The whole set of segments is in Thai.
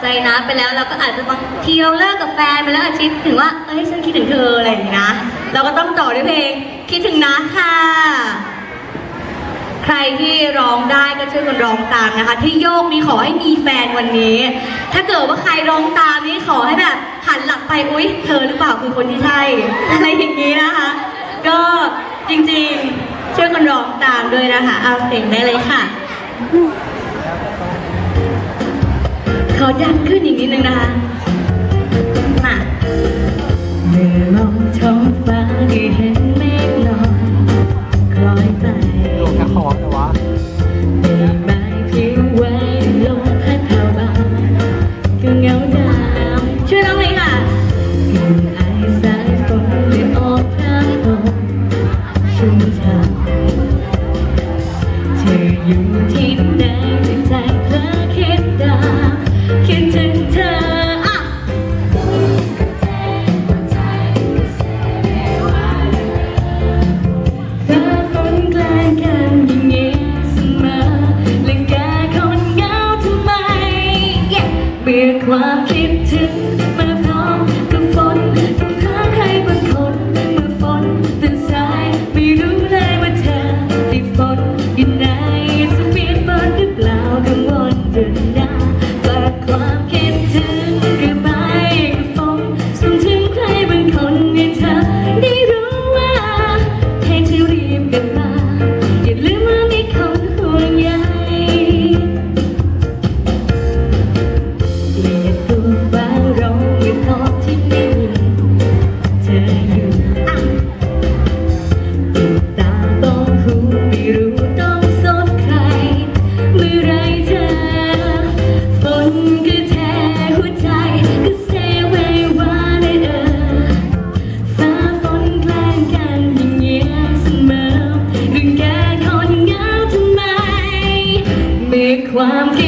ใจนะไปแล้วเราก็อาจจะบางทีเราเลิกกับแฟนไปแล้วอาจจะคิดถึงว่าเอ้ยฉันคิดถึงเธออะไรอย่างนี้นะ เราก็ต้องต่อด้วยเพลงคิดถึงนะค่ะ ใครที่ร้องได้ก็ช่วยกันร้องตามนะคะ ที่โยกนี้ขอให้มีแฟนวันนี้ ถ้าเกิดว่าใครร้องตามนี่ขอให้แบบหันหลังไปอุ๊ย เธอหรือเปล่าคือคนที่ใช่อะไรอย่างนี้นะคะ ก็จริงๆช่วยกันร้องตามด้วยนะคะเอาเพลงได้เลยค่ะ ขอดังขึ้นอีกนิดนึงนะคะมาเมื่อมองท้องฟ้าได้เห็นเมฆลอยคล้อยไปโลกแค่คอแต่ว่าใบไม้ผิวไหวลมพัดเผาบางก็เงาดำช่วยร้องเลยค่ะกลิ่นไอสายฝนได้ออกพรางพรมชุ่มฉ่ำ เธออะเธอคนใกล้กันอย่างนี้เสมอและแกคนเหงาทำไม Yeah เบื่อความคิดถึงมา รู้ต้องสบใคร เมื่อไรเธอ ฝนก็แทหัวใจก็เซเววาเลเออฟ้าฝนแกล้งกันอย่างเงี้ยเสมอเรื่องแกคนเหงาทำไมเมื่อความคิด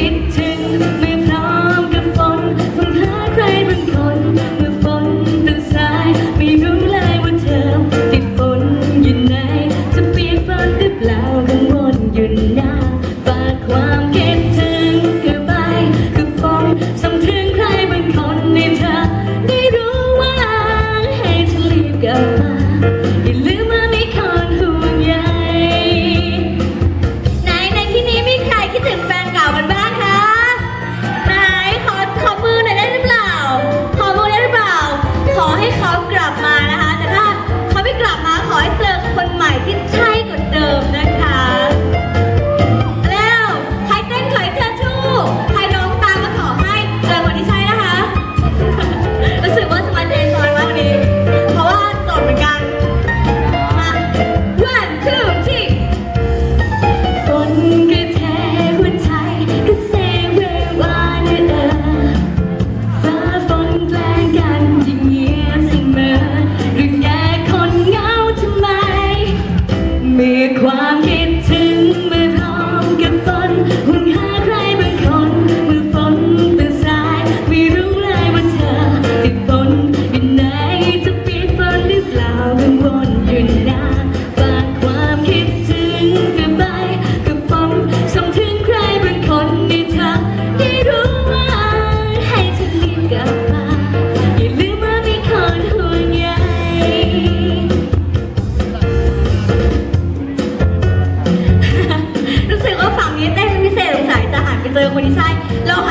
เจอคนที่ใช่เราหา